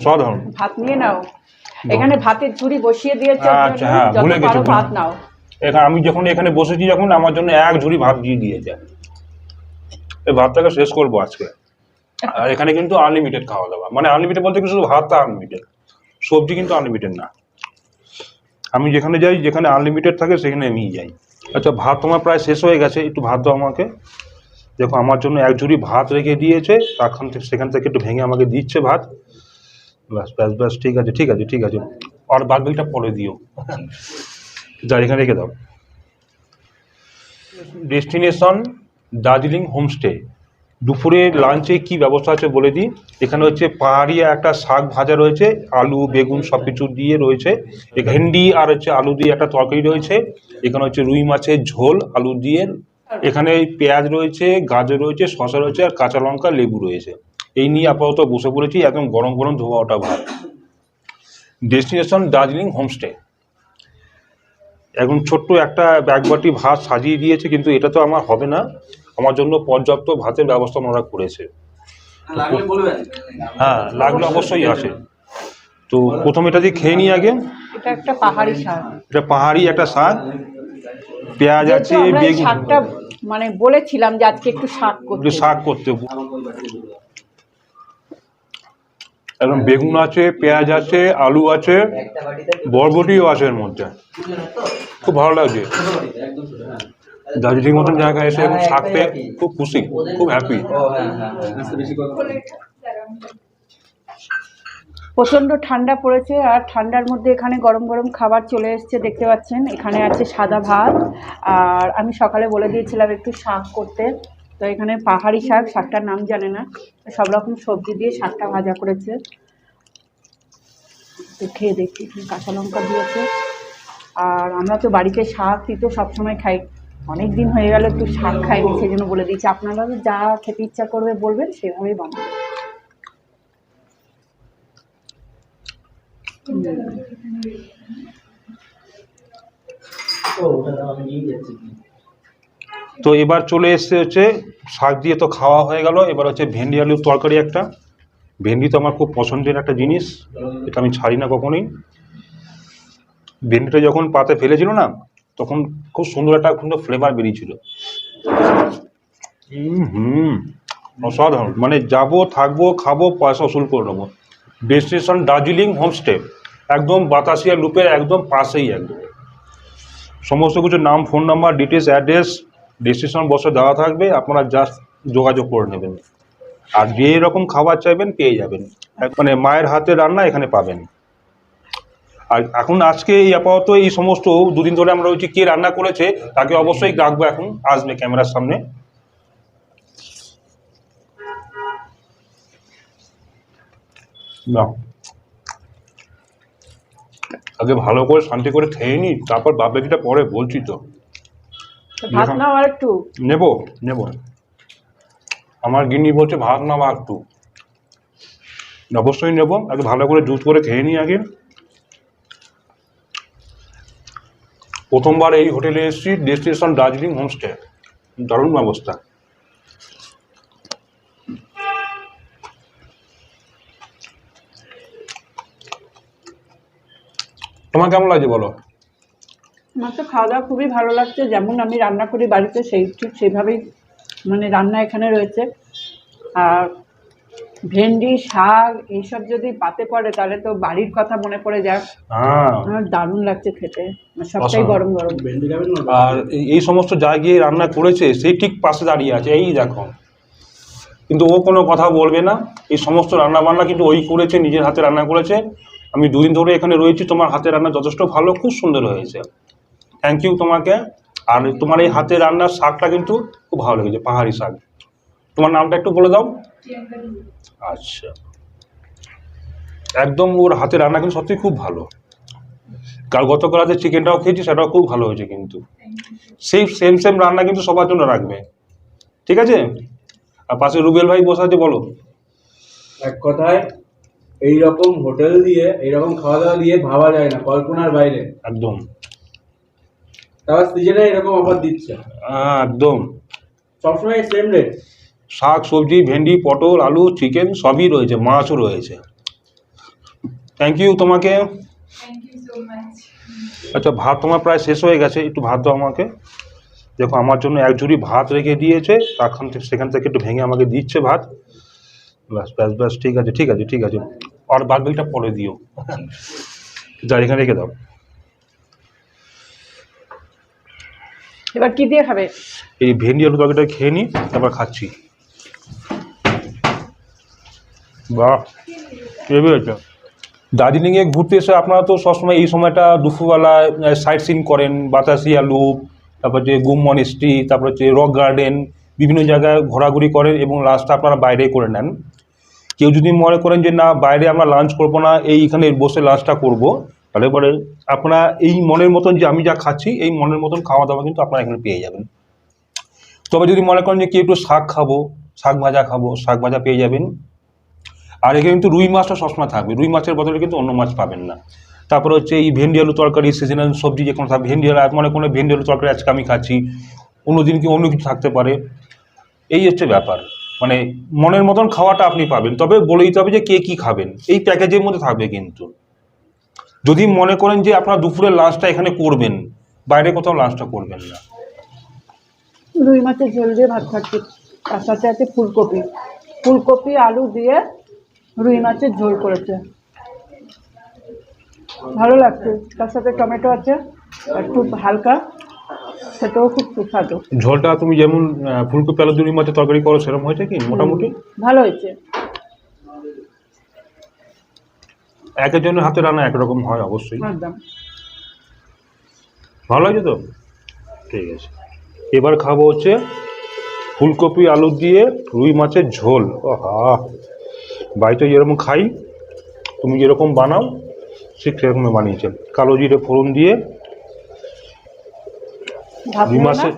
সাধারণ। ভাত নিয়ে নাও। এখানে ভাতের ঝুড়ি বসিয়ে দিয়েছে আচ্ছা, হ্যাঁ, ভুলে গেছি, ভাত নাও। এখানে আমি যখন এখানে বসেছি যখন আমার জন্য এক ঝুড়ি ভাত দিয়ে দিয়েছে। এই ভাতটাকে শেষ করব আজকে। আর এখানে কিন্তু আনলিমিটেড খাওয়া দাওয়া। মানে আনলিমিটেড বলতে কি শুধু ভাতটা আনলিমিটেড সবজি কিন্তু আনলিমিটেড না। আমি যেখানে যাই যেখানে আনলিমিটেড থাকে সেখানে আমি যাই। আচ্ছা ভাত তোমার প্রায় শেষ হয়ে গেছে একটু ভাত দাও আমাকে। দেখো আমার জন্য এক ঝুড়ি ভাত রেখে দিয়েছে তখন থেকে সেখান থেকে একটু ভেঙে আমাকে দিচ্ছে ভাত। ব্যাস ব্যাস ব্যাস, ঠিক আছে ঠিক আছে ঠিক আছে। আর বাকিটা পরে দিও। যা এখানে রেখে দাও। ডেস্টিনেশন দার্জিলিং হোমস্টে দুপুরে লাঞ্চে কি ব্যবস্থা আছে বলে দিই? এখানে হচ্ছে পাহাড়ি একটা শাক ভাজা রয়েছে, আলু, বেগুন সব কিছু দিয়ে রয়েছে। ভেন্ডি আর হচ্ছে আলু দিয়ে একটা তরকারি রয়েছে। এখানে হচ্ছে রুই মাছের ঝোল, আলু দিয়ে। এখানে পেঁয়াজ রয়েছে, গাজর রয়েছে, শসা রয়েছে আর কাঁচা লঙ্কা, লেবু রয়েছে। এই নিয়ে আপাতত বসে পড়েছি একদম গরম গরম ধোয়া ওটা ভাত ডেস্টিনেশন দার্জিলিং হোমস্টে এখন ছোট্ট একটা ব্যাগবাটি ভাত সাজিয়ে দিয়েছে কিন্তু এটা তো আমার হবে না। আমার জন্য পর্যাপ্ত ভাতের ব্যবস্থা ওনারা করেছে। হ্যাঁ লাগলে অবশ্যই আছে তো প্রথমে এটা দিয়ে খেয়ে নিই আগে। এটা একটা পাহাড়ি শাক। এটা পাহাড়ি একটা শাক। পেঁয়াজ আছে শাকটা মানে বলেছিলাম যে আজকে একটু শাক করতে। শাক করতে। একদম বেগুন আছে পেঁয়াজ আছে আলু আছে বরবটিও আছে এর মধ্যে। খুব ভালো লাগছে। দার্জিলিং মতন জায়গায় এসে এখন শাক পেয়ে খুব খুশি খুব হ্যাপি হ্যাঁ হ্যাঁ বেশি কথা বলে প্রচণ্ড ঠান্ডা পড়েছে আর ঠান্ডার মধ্যে এখানে গরম গরম খাবার চলে এসেছে দেখতে পাচ্ছেন। এখানে আছে সাদা ভাত আর আমি সকালে বলে দিয়েছিলাম একটু শাক করতে। তো এখানে পাহাড়ি শাক, শাকটার নাম জানে না। সব রকম সবজি দিয়ে শাকটা ভাজা করেছে। তো খেয়ে দেখি, এখানে কাঁচা লঙ্কা দিয়েছে। আর আমরা তো বাড়িতে শাক তিতো সবসময় খাই। অনেক দিন হয়ে গেল একটু শাক খাইনি সেই জন্য বলে দিচ্ছি, আপনারা যা খেতে ইচ্ছা করবে বলবেন, সেভাবেই বানাবো। ও, ওটা আমি নিয়ে যাচ্ছি। তো এবার চলে এসছে হচ্ছে শাক দিয়ে তো খাওয়া হয়ে গেল। এবার হচ্ছে ভেন্ডি আলুর তরকারি একটা। ভেন্ডি তো আমার খুব পছন্দের একটা জিনিস, এটা আমি ছাড়ি না কখনোই। ভেন্ডিটা যখন পাতে ফেলেছিল না, তখন খুব সুন্দর একটা সুন্দর ফ্লেভার বেরিয়েছিল। অসাধারণ। মানে যাব, থাকব, খাব, পয়সা উসুল করে নেব। ডেস্টিনেশন দার্জিলিং হোমস্টে একদম বাতাসিয়া লুপের একদম পাশেই একদম। সমস্ত কিছু নাম phone number details address destination বসে দেওয়া থাকবে, আপনারা জাস্ট যোগাযোগ করে নেবেন। আর যে রকম খাবার চাইবেন পেয়ে যাবেন। মানে মায়ের হাতে রান্না এখানে পাবেন। আর এখন আজকে এই আপাতত এই সমস্ত দুদিন ধরে আমরা রয়েছি কে রান্না করেছে, তাকে অবশ্যই ডাকবো এখন, আসবে ক্যামেরার সামনে। না আগে ভালো করে শান্তি করে খেয়ে নি, তারপর বাপ বেটিটা পরে বলছি তো। ভাত। নাও আর একটু নেব নেব। আমার গিন্নি বলছে ভাত না বা একটু অবশ্যই নেব। আগে ভালো করে জুত করে খেয়ে নিই আগে। প্রথমবার এই হোটেলে এসেছি ডেস্টিনেশন দার্জিলিং হোমস্টে। দারুণ ব্যবস্থা। তোমার কেমন লাগছে বলো? আমার তো খাওয়া দাওয়া খুবই ভালো লাগছে। যেমন আমি রান্না করি বাড়িতে সেই ঠিক সেইভাবেই মানে রান্না এখানে রয়েছে। আর ভেন্ডি শাক এইসব যদি পাতে পড়ে তাহলে তো বাড়ির কথা মনে পড়ে যায়। হ্যাঁ। আমার দারুণ লাগছে খেতে। আর সবটাই গরম গরম। ভেন্ডি খাবেন আর এই- এই সমস্ত জায়গায় রান্না করেছে সেই ঠিক পাশে দাঁড়িয়ে আছে এই দেখো। কিন্তু ও কোনো কথা বলবে না। এই সমস্ত রান্না বান্না কিন্তু ওই করেছে নিজের হাতে রান্না করেছে। আমি দুদিন ধরে এখানে রয়েছি তোমার হাতে রান্না যথেষ্ট ভালো খুব সুন্দর হয়েছে। থ্যাংক ইউ তোমাকে। আর তোমার এই হাতে রান্নার শাকটা কিন্তু খুব ভালো লেগেছে পাহাড়ি শাক। তোমার নামটা একটু বলে দাও। আচ্ছা। একদম ওর হাতে রান্না কিন্তু সত্যি খুব ভালো। কাল গতকাল রাতে চিকেনটাও খেয়েছি সেটাও খুব ভালো হয়েছে কিন্তু। সেই সেম সেম রান্না কিন্তু সবার জন্য রাখবে। ঠিক আছে? আর পাশে রুবেল ভাই বসে আছে বলো। এক কথায় এই রকম হোটেল দিয়ে এই রকম খাওয়া দাওয়া দিয়ে ভাবা যায় না কল্পনার বাইরে। একদম। সিজনে এরকম অফার দিচ্ছে। হ্যাঁ, একদম। সবসময় সেম রেট শাক সবজি ভেন্ডি পটল আলু চিকেন সবই রয়েছে মাছও রয়েছে। থ্যাংক ইউ তোমাকে. আচ্ছা ভাত তোমার প্রায় শেষ হয়ে গেছে একটু ভাত দাও আমাকে। দেখো আমার জন্য এক ঝুড়ি ভাত রেখে দিয়েছে তখন থেকে সেখান থেকে একটু ভেঙে আমাকে দিচ্ছে ভাত। ব্যাস ব্যাস ব্যাস ঠিক আছে ঠিক আছে ঠিক আছে। আর বাদ বাকিটা পরে দিও যা এখানে রেখে দাও। এবার কি দিয়ে খাবে? এই ভেন্ডি আলু তরকারিটা খেয়ে নিই তারপর খাচ্ছি। বাহ হেভি হয়েছে দার্জিলিংয়ে ঘুরতে এসে আপনারা তো সবসময় এই সময়টা দুপুরবেলা সাইট সিন করেন বাতাসিয়া লুপ তারপর যে গুম মনেস্ট্রি তারপর হচ্ছে রক গার্ডেন বিভিন্ন জায়গায় ঘোরাঘুরি করেন এবং লাঞ্চটা আপনারা বাইরে করে নেন। কেউ যদি মনে করেন যে, না, বাইরে আমরা লাঞ্চ করব না এইখানে বসে লাঞ্চটা করব। তাহলে পরে আপনারা এই মনের মতন যে আমি যা খাচ্ছি, এই মনের মতন খাওয়া দাওয়া কিন্তু আপনারা এখানে পেয়ে যাবেন। তবে যদি মনে করেন যে কেউ একটু শাক খাব, শাক ভাজা খাব, শাক ভাজা পেয়ে যাবেন। আর এখানে কিন্তু রুই মাছটা সবসময় থাকবে। রুই মাছের বদলে কিন্তু অন্য মাছ পাবেন না। তারপরে হচ্ছে এই ভেন্ডি আলু তরকারি সিজনাল সবজি যে কোনো থাকবে ভেন্ডি আলু, মনে কোনো ভেন্ডি আলু তরকারি আজকে আমি খাচ্ছি অন্য দিন কি অন্য কিছু থাকতে পারে। এই হচ্ছে ব্যাপার। মানে মনের মতন খাওয়াটা আপনি পাবেন। তবে বলে দিতে হবে যে কে কী খাবেন। এই প্যাকেজের মধ্যে থাকবে কিন্তু। যদি মনে করেন যে আপনার দুপুরের লাঞ্চটা এখানে করবেন বাইরে কোথাও লাঞ্চটা করবেন না। রুই মাছের ঝোল দিয়ে ভাত খাচ্ছি। তার সাথে আছে ফুলকপি। ফুলকপি আলু দিয়ে রুই মাছের ঝোল করেছে। ভালো লাগছে। তার সাথে টমেটো আছে একটু হালকা। সেটাও খুব সুস্বাদু। ঝোলটা তুমি যেমন ফুলকপি আলু দুরি মাছের তরকারি করো সেরকম হয়েছে কি? মোটামুটি? ভালো হয়েছে। এক একজনের হাতে রান্না একরকম হয় অবশ্যই। একদম। ভালো লাগছে তো? ঠিক আছে। এবার খাব হচ্ছে ফুলকপি আলু দিয়ে রুই মাছের ঝোল। আহা বাড়িতে যেরকম খাই তুমি যেরকম বানাও ঠিক সেরকমই বানিয়েছে কালো জিরে ফোড়ন দিয়ে রুই মাছের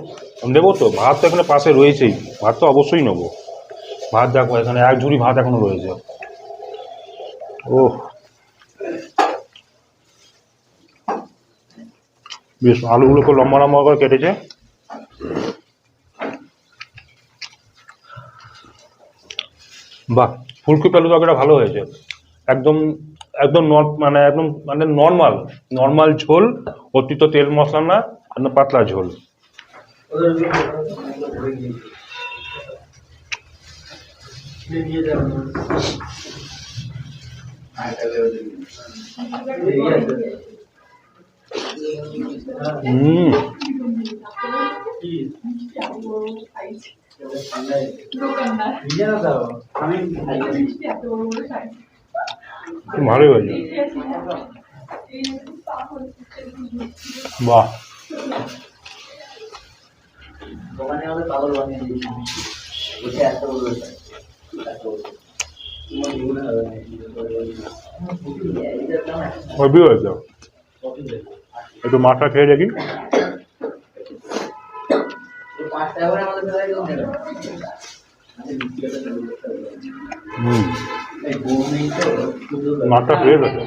নেব তো? ভাত তো এখানে পাশে রয়েছেই। ভাত তো অবশ্যই নেব। ভাত দেখো এখানে এক ঝুড়ি ভাত এখনও রয়েছে। ও বেশ আলুগুলোকে লম্বা লম্বা করে কেটেছে। বাহ, ফুলকপি আলু তরকারিটা ভালো হয়েছে। একদম একদম মানে একদম মানে নর্মাল নর্মাল ঝোল, অতিরিক্ত তেল মশলা না একদম পাতলা ঝোল। নিয়ে যাবেন হুম নিয়ে না যাও আমি ভালোই হয়েছে বাহ দোকানে আমাদের পাগল বানিয়ে দিয়েছি বলছে এত বড় এত তোমার জীবনে হবে না এইটার দাম হেভি হয়েছে একটু মাছটা খেয়ে দেখি। হুম। মাছটা খেয়ে গেছে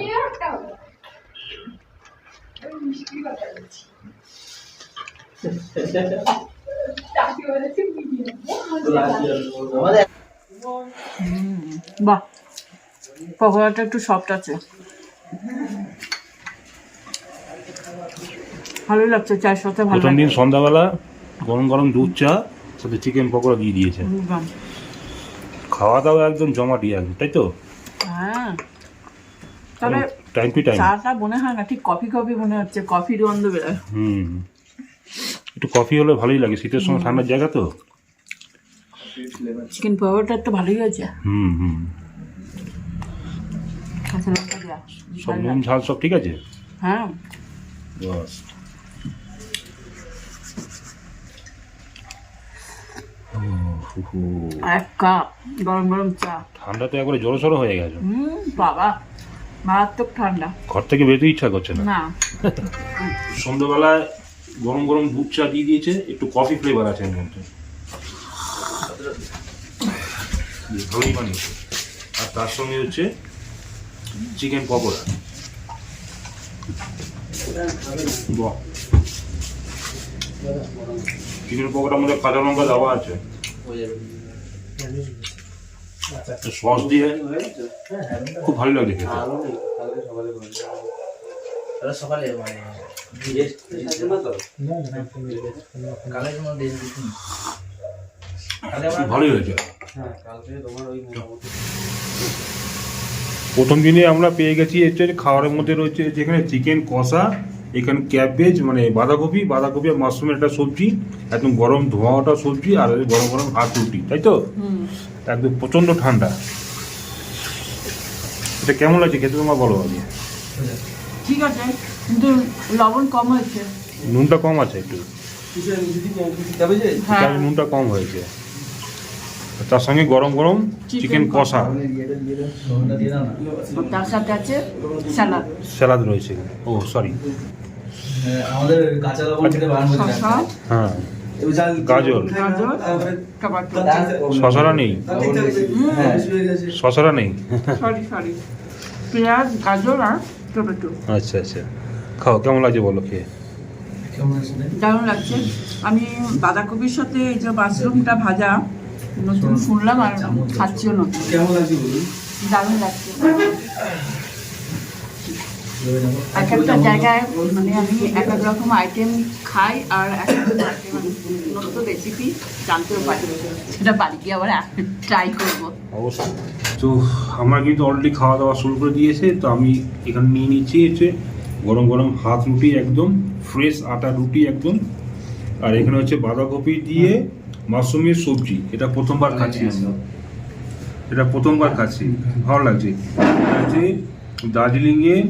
বাহ পকোড়াটা একটু সফট আছে। ভালোই লাগছে চায়ের সাথে ভালো প্রথম দিন সন্ধ্যাবেলা গরম গরম দুধ চা সাথে চিকেন পকোড়া দিয়ে দিয়েছে। খাওয়া দাওয়া একদম জমাটি একদম তাই তো? হ্যাঁ। তবে টাইম টু টাইম চাটা মনে হয় না ঠিক কফি কফি মনে হচ্ছে কফির গন্ধ বেরোয় হুম। একটু কফি হলে ভালোই লাগে শীতের সময় ঠান্ডার জায়গা তো? চিকেন পকোড়াটা তো ভালোই হয়েছে। হুম হুম। সব নুন ঝাল সব ঠিক আছে? হ্যাঁ। বাস। এক কাপ গরম গরম চা। ঠান্ডা তো একবারে জড়ো সড়ো হয়ে গেছে। হুম বাবা মারাত্মক ঠান্ডা। ঘর থেকে বেরোতে ইচ্ছা করছে না। না। সন্ধ্যাবেলায় গরম গরম দুধ চা দিয়ে দিয়েছে একটু কফি ফ্লেভার আছে এর মধ্যে। ভালোই বানিয়েছে। আর তার সঙ্গে হচ্ছে চিকেন পকোড়া। বাহ চিকেন পকোড়ার মধ্যে কাঁচা লঙ্কা দেওয়া আছে। সস দিয়ে খুব ভালো লাগে খেতে। তাহলে সকালে মানে ভালোই হয়েছে। হ্যাঁ কালকে তোমার ওই মোটামুটি প্রথম দিনে আমরা পেয়ে গেছি হচ্ছে খাবারের মধ্যে রয়েছে যেখানে চিকেন কষা এখানে ক্যাবেজ মানে বাঁধাকপি বাঁধাকপি আর মাশরুমের একটা সবজি একদম গরম ধোঁয়া ওঠা সবজি আর গরম গরম হাত রুটি তাই তো? একদম প্রচণ্ড ঠান্ডা। এটা কেমন লাগছে খেতে তোমার বলো আগে। ঠিক আছে কিন্তু লবণ কম হয়েছে। নুনটা কম আছে একটু। হ্যাঁ। নুনটা কম হয়েছে? তার সঙ্গে গরম গরম চিকেন কষা। তার সাথে আছে স্যালাড স্যালাদ রয়েছে। ও সরি আমাদের কাঁচা লবণ থেকে বানানো হ্যাঁ। গাজর। শশারা নেই। হ্যাঁ শশারা নেই। Sorry sorry. পেঁয়াজ গাজর আর টমেটো। আচ্ছা আচ্ছা। খাও কেমন লাগছে বলো খেয়ে? কেমন দারুণ লাগছে। আমি বাঁধাকপির সাথে এই যে মাশরুমটা ভাজা নতুন শুনলাম আর খাচ্ছিও নতুন। কেমন লাগছে বলুন? দারুণ লাগছে। এক একটা জায়গায় মানে আমি এক এক রকম আইটেম খাই আর এক রকম নতুন রেসিপি জানতেও পারি। সেটা বাড়ি গিয়ে আবার ট্রাই করব। অবশ্যই। তো আমরা কিন্তু অলরেডি খাওয়া দাওয়া শুরু করে দিয়েছে, তো আমি এখানে নিয়ে নিচ্ছি হচ্ছে গরম গরম হাত রুটি একদম ফ্রেশ আটা রুটি একদম। আর এখানে হচ্ছে বাঁধাকপি দিয়ে মাশরুমের সবজি, এটা প্রথমবার খাচ্ছি এটা প্রথমবার খাচ্ছি, ভালো লাগছে। দার্জিলিংয়ে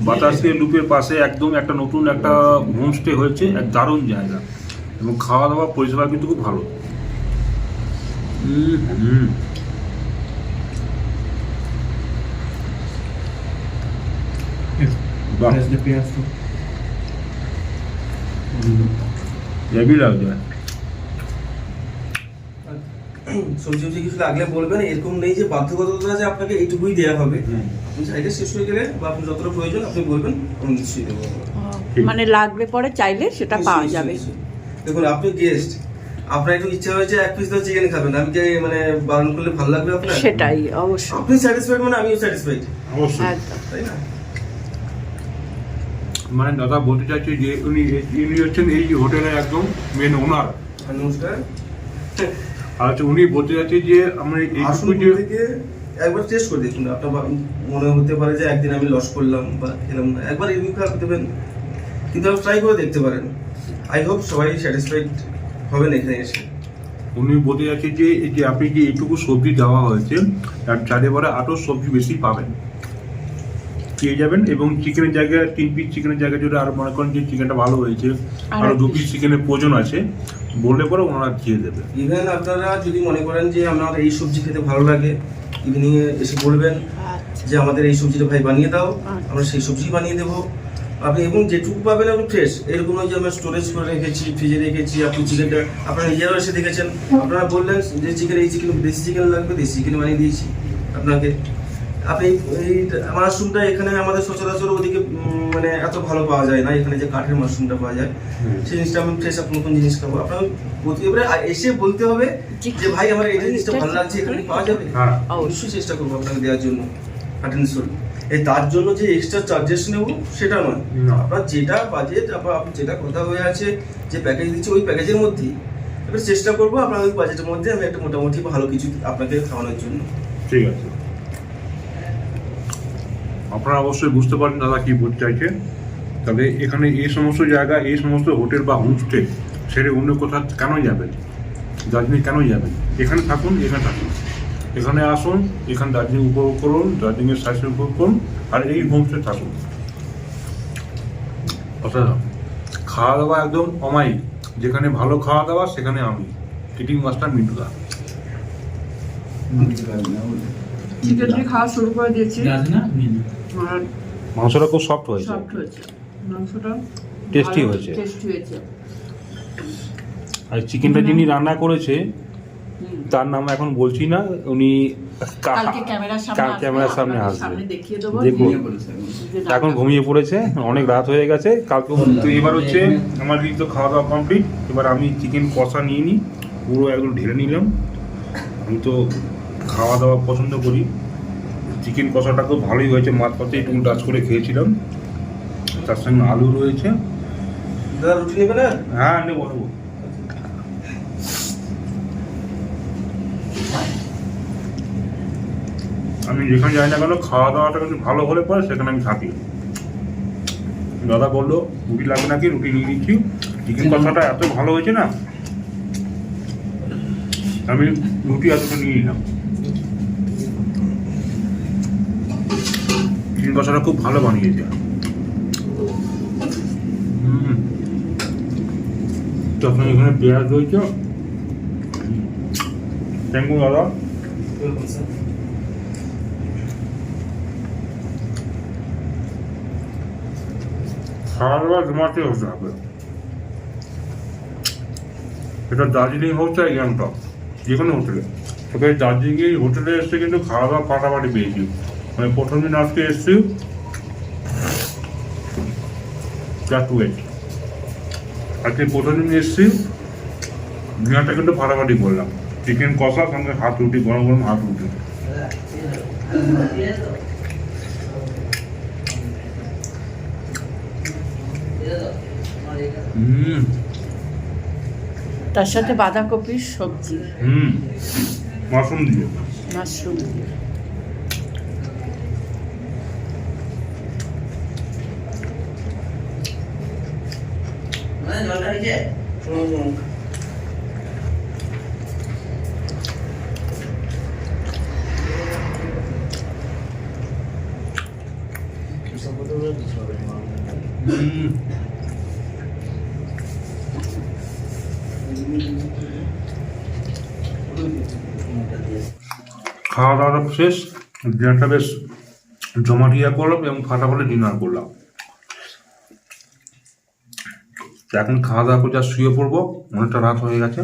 বাতাসে লুপের পাশে একদম একটা নতুন একটা হোমস্টে হয়েছে এক দারুণ জায়গা। এবং খাওয়া দাওয়া পরিষেবা কিন্তু খুব ভালো। হুম। হেভি সবজি সবজি কিছু লাগলে বলবেন? এরকম নেই যে বাধ্যবাধকতা যে আপনাকে এইটুকুই দেওয়া হবে। আপনি চাইলে শেষ হয়ে গেলে বা আপনি যতটা প্রয়োজন আপনি বলবেন আমি নিশ্চয়ই দেবো। মানে লাগবে পরে চাইলে সেটা পাওয়া যাবে। দেখুন আপনি গেস্ট আপনার একটু ইচ্ছা হয়েছে এক পিস তো চিকেন খাবেন। আমি কি মানে বারণ করলে ভালো লাগবে আপনার? সেটাই অবশ্যই। আপনি স্যাটিসফাইড মানে আমিও স্যাটিসফাইড অবশ্যই। তাই না? মানে দাদা বলতে চাইছে যে উনি উনি হচ্ছেন এই হোটেলের একদম মেন ওনার নমস্কার। আচ্ছা উনি বলতে চাইছে যে আমরা যে থেকে একবার টেস্ট করে দেখুন আপনার মনে হতে পারে যে একদিন আমি লস করলাম বা খেলাম না। একবার রিভিউ খারাপ দেবেন কিন্তু আপনি ট্রাই করে দেখতে পারেন। আই হোপ সবাই স্যাটিসফাইড হবেন এখানে এসে। উনি বলতে চাইছে যে এই যে আপনি যে এইটুকু সবজি দেওয়া হয়েছে তার চারিবারে আরও সবজি বেশি পাবেন। পেয়ে যাবেন এবং চিকেনের জায়গায় তিন পিস চিকেনের জায়গায় যদি আরও মনে করেন যে চিকেনটা ভালো হয়েছে আর আরও দু পিস চিকেনের প্রয়োজন আছে বললে পরে ওনারা দিয়ে দেবে। ইভেন আপনারা যদি মনে করেন যে আমার এই সবজি খেতে ভালো লাগে ইভিনিং এ এসে বলবেন আচ্ছা। যে আমাদের এই সবজিটা ভাই বানিয়ে দাও আচ্ছা। আমরা সেই সবজি বানিয়ে দেবো। আপনি এবং যেটুকু পাবেন আপনি ফ্রেশ এরকম নয় যে আমরা স্টোরেজ করে রেখেছি ফ্রিজে রেখেছি আপনি চিকেনটা আপনারা নিজেরাও এসে দেখেছেন। আপনারা বললেন যে চিকেন এই চিকেন দেশি চিকেন লাগবে দেশি চিকেন বানিয়ে দিয়েছি। আপনাকে আপনি এই মাশরুমটা এখানে আমাদের সচরাচর ওদিকে মানে এত ভালো পাওয়া যায় না এখানে যে কাঠের মাশরুমটা পাওয়া যায়। সেই জিনিসটা আমি ফ্রেশ আপনার নতুন জিনিস খাব। আপনার প্রতি এবারে এসে বলতে হবে যে ভাই আমার এই জিনিসটা ভালো লাগছে এখানে পাওয়া যাবে? হ্যাঁ। অবশ্যই চেষ্টা করব আপনাকে দেওয়ার জন্য অ্যাটেনশন এই তার জন্য যে এক্সট্রা চার্জেস নেব সেটা নয়। আপনার যেটা বাজেট আপনার আপনি যেটা কথা হয়ে আছে যে প্যাকেজ দিচ্ছে ওই প্যাকেজের মধ্যেই। এবার চেষ্টা করব আপনার ওই বাজেটের মধ্যে আমি একটা মোটামুটি ভালো কিছু আপনাকে খাওয়ানোর জন্য। ঠিক আছে। আপনারা অবশ্যই বুঝতে পারেন দাদা কি বলতে চাইছে। তবে এখানে এই সমস্ত জায়গা, এই সমস্ত হোটেল বা হোমস্টে ছেড়ে অন্য কোথাও কেন যাবেন? দার্জিলিং কেন যাবেন? এখানে থাকুন এখানে থাকুন। এখানে আসুন, এখানে দার্জিলিং উপভোগ করুন, দার্জিলিংয়ের স্বাস্থ্য উপভোগ করুন, আর এই হোমস্টে থাকুন। অর্থাৎ খাওয়া দাওয়া একদম অমায়িক। যেখানে ভালো খাওয়া দাওয়া সেখানে আমি। Kidding master মিন্টুদা। চিকেন দিয়ে খাওয়া শুরু করে দিয়েছি। মিন আর মাংসটা খুব সফট হয়েছে। সফট হয়েছে। মাংসটা Tasty হয়েছে। টেস্টি হয়েছে। আর চিকেনটা যিনি রান্না করেছে তার নাম এখন বলছি না উনি ক্যামেরার সামনে আসবে, ক্যামেরার সামনে আপনাদের আসবে। সামনে দেখিয়ে দেবো। দেখুন। এখন। ঘুমিয়ে পড়েছে অনেক রাত হয়ে গেছে কালকে তো এবার হচ্ছে আমার কিন্তু খাওয়া দাওয়া কমপ্লিট এবার আমি চিকেন কষা নিয়ে নিই পুরো একদম ঢেলে নিলাম। আমি তো খাওয়া দাওয়া পছন্দ করি। চিকেন কষাটা খুব ভালোই হয়েছে মাছ পাতে একটু টাচ করে খেয়েছিলাম। তার সঙ্গে আলু রয়েছে। দাদা রুটি নেবে না? হ্যাঁ নেব নেব। আমি যেখানে যাই না কেন খাওয়া দাওয়াটা কিন্তু ভালো হলে পরে সেখানে আমি থাকি। দাদা বলল রুটি লাগবে নাকি? রুটি নিয়ে নিচ্ছি। চিকেন কষাটা এত ভালো হয়েছে না আমি রুটি এতটা নিয়ে নিলাম। কষাটা খুব ভালো বানিয়েছে। তখন এখানে পেঁয়াজ রয়েছে? দাদা। খাওয়া দাওয়া জমাতে হতে হবে। এটা দার্জিলিং হোক চাই গ্যাংটক। যে কোনো হোটেলে। তবে দার্জিলিং হোটেলে এসে কিন্তু খাওয়া দাওয়া ফাটাফাটি পেয়েছি। মানে প্রথম দিন আজকে এসছি। জাস্ট ওয়েট আজকে প্রথম দিন এসছি। ডিনারটা কিন্তু ফাটাফাটি করলাম। চিকেন কষা সঙ্গে হাত রুটি গরম গরম হাত রুটি। তার সাথে বাঁধাকপির সবজি। হুম। মাশরুম দিয়ে। মাশরুম দিয়ে। খাওয়া দাওয়াটা শেষ ডিনারটা বেশ জমাটিয়া করলাম এবং ফাটাফাটি ডিনার করলাম তো এখন খাওয়া দাওয়া করে যা শুয়ে পড়ব, অনেকটা রাত হয়ে গেছে।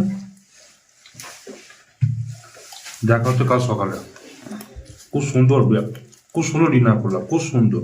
দেখা হচ্ছে কাল সকালে। খুব সুন্দর খুব সুন্দর ডিনার করলাম, খুব সুন্দর।